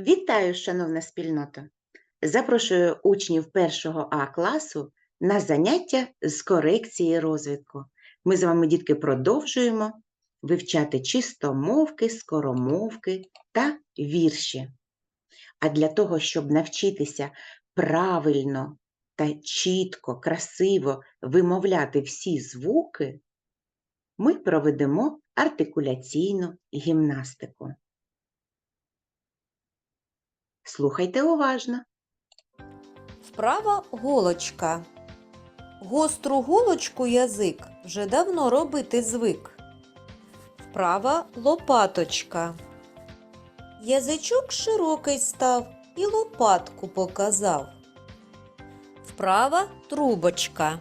Вітаю, шановна спільнота! Запрошую учнів першого А класу на заняття з корекції розвитку. Ми з вами, дітки, продовжуємо вивчати чистомовки, скоромовки та вірші. А для того, щоб навчитися правильно та чітко, красиво вимовляти всі звуки, ми проведемо артикуляційну гімнастику. Слухайте уважно. Вправа голочка. Гостру голочку язик вже давно робити звик. Вправа лопаточка. Язичок широкий став і лопатку показав. Вправа трубочка.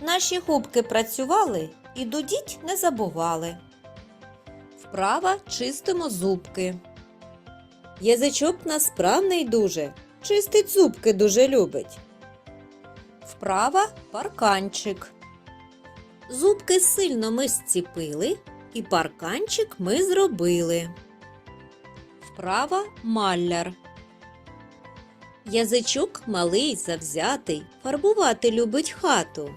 Наші губки працювали і дудіть не забували. Вправа чистимо зубки. Язичок насправний дуже, чистить зубки дуже любить. Вправа парканчик. Зубки сильно ми зціпили, і парканчик ми зробили. Вправа маляр. Язичок малий завзятий, фарбувати любить хату.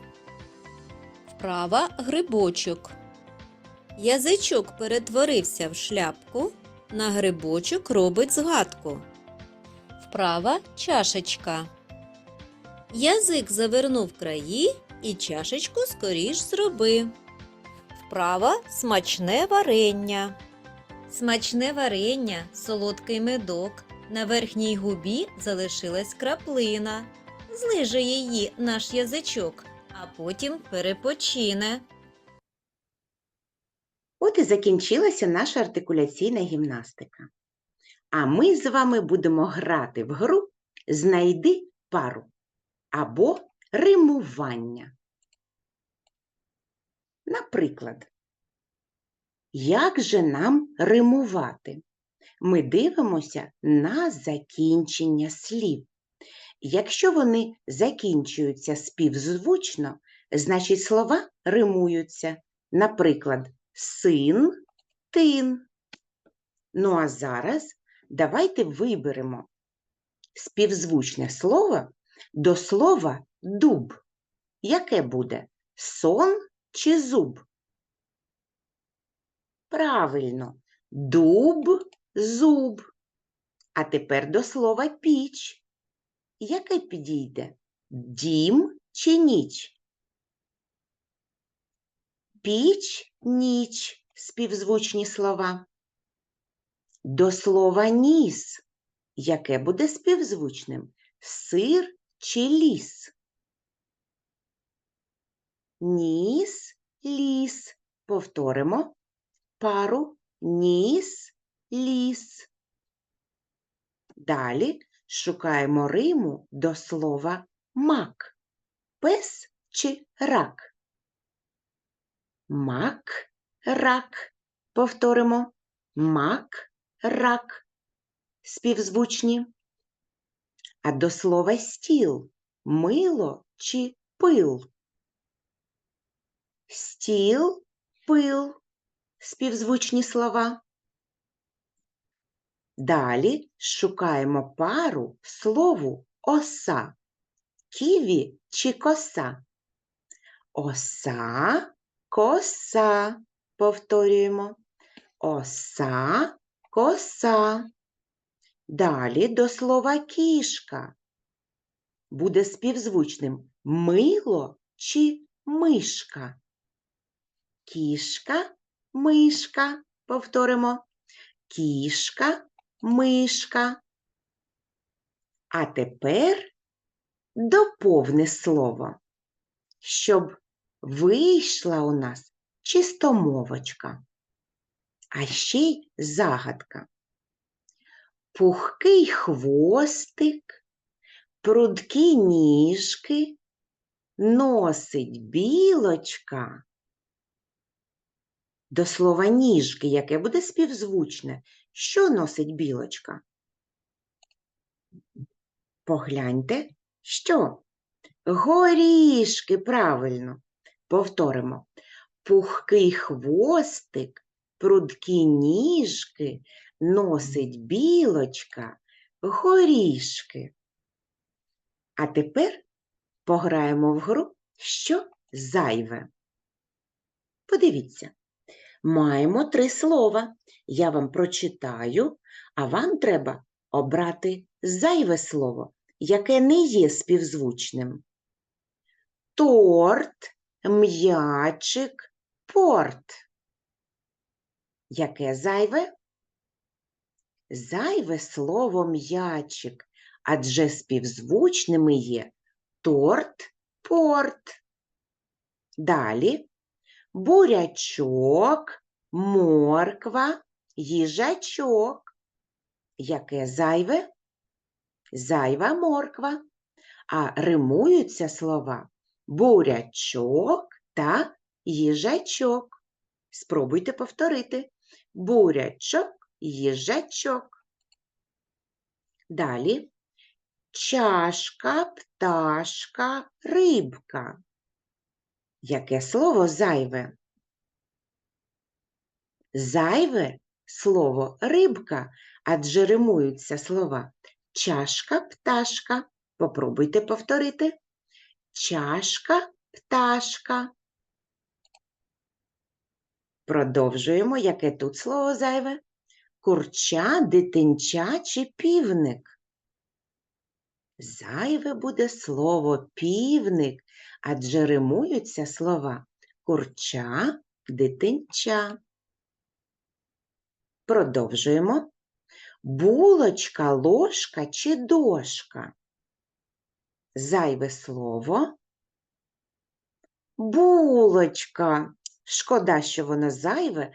Вправа грибочок. Язичок перетворився в шляпку, на грибочок робить згадку. Вправа чашечка. Язик завернув краї і чашечку скоріш зроби. Вправа смачне варення. Смачне варення, солодкий медок. На верхній губі залишилась краплина. Злиже її наш язичок, а потім перепочине. От і закінчилася наша артикуляційна гімнастика. А ми з вами будемо грати в гру Знайди пару або римування. Наприклад, як же нам римувати? Ми дивимося на закінчення слів. Якщо вони закінчуються співзвучно, значить слова римуються. Наприклад, син, тин. Ну а зараз давайте виберемо співзвучне слово до слова дуб. Яке буде? Сон чи зуб? Правильно, дуб, зуб. А тепер до слова піч. Яке підійде? Дім чи ніч? Піч, ніч співзвучні слова. До слова ніс. Яке буде співзвучним? Сир чи ліс? Ніс, ліс. Повторимо пару ніс, ліс. Далі шукаємо риму до слова мак. Пес чи рак? Мак, рак. Повторимо. Мак, рак. Співзвучні. А до слова стіл мило чи пил? Стіл, пил. Співзвучні слова. Далі шукаємо пару слову оса. Ківі чи коса? Оса, коса. Повторюємо. Оса, коса. Далі до слова кішка. Буде співзвучним мило чи мишка. Кішка, мишка. Повторимо. Кішка, мишка. А тепер доповни слово, щоб вийшла у нас чистомовочка. А ще й загадка. Пухкий хвостик, прудкі ніжки, носить білочка. До слова ніжки, яке буде співзвучне, що носить білочка? Погляньте, що? Горішки, правильно. Повторимо. Пухкий хвостик, прудкі ніжки, носить білочка, горішки. А тепер пограємо в гру, що зайве. Подивіться, маємо три слова. Я вам прочитаю, а вам треба обрати зайве слово, яке не є співзвучним. Торт, м'ячик, порт. Яке зайве? Зайве слово м'ячик, адже співзвучними є торт, порт. Далі бурячок, морква, їжачок. Яке зайве? Зайва морква. А римуються слова бурячок та їжачок. Спробуйте повторити. Бурячок, їжачок. Далі чашка, пташка, рибка. Яке слово зайве? Зайве слово рибка, адже римуються слова чашка, пташка. Попробуйте повторити. Чашка, пташка. Продовжуємо, яке тут слово зайве? Курча, дитинча чи півник. Зайве буде слово півник, адже римуються слова курча, дитинча. Продовжуємо. Булочка, ложка чи дошка. Зайве слово. Булочка. Шкода, що воно зайве,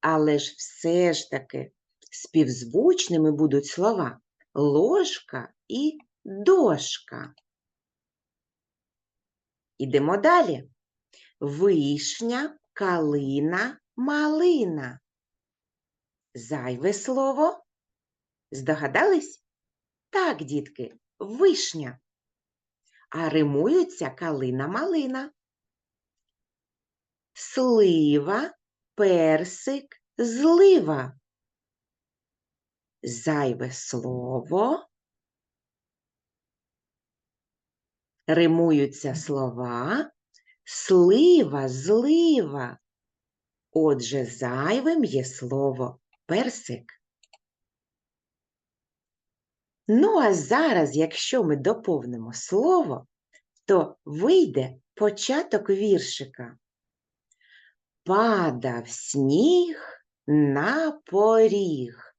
але ж все ж таки співзвучними будуть слова ложка і дошка. Ідемо далі. Вишня, калина, малина. Зайве слово. Здогадались? Так, дітки, вишня. А римуються калина-малина. Слива, персик, злива. Зайве слово. Римуються слова слива, злива. Отже, зайвим є слово персик. Ну, а зараз, якщо ми доповнимо слово, то вийде початок віршика. Падав сніг на поріг,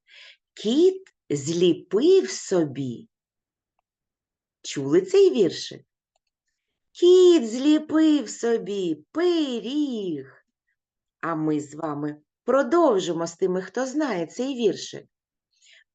кіт зліпив собі. Чули цей віршик? Кіт зліпив собі пиріг. А ми з вами продовжимо з тими, хто знає цей віршик.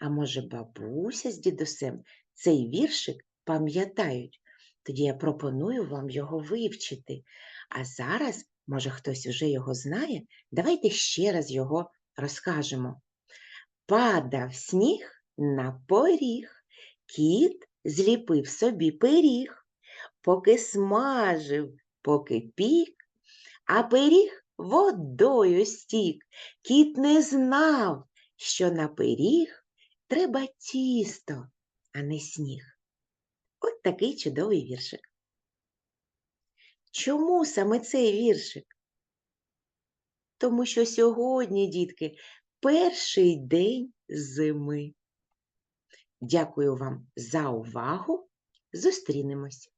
а може, бабуся з дідусем цей віршик пам'ятають. Тоді я пропоную вам його вивчити. А зараз, може, хтось вже його знає, давайте ще раз його розкажемо. Падав сніг на поріг, кіт зліпив собі пиріг, поки смажив, поки пік, а пиріг водою стік. Кіт не знав, що на пиріг треба тісто, а не сніг. От такий чудовий віршик. Чому саме цей віршик? Тому що сьогодні, дітки, перший день зими. Дякую вам за увагу. Зустрінемось.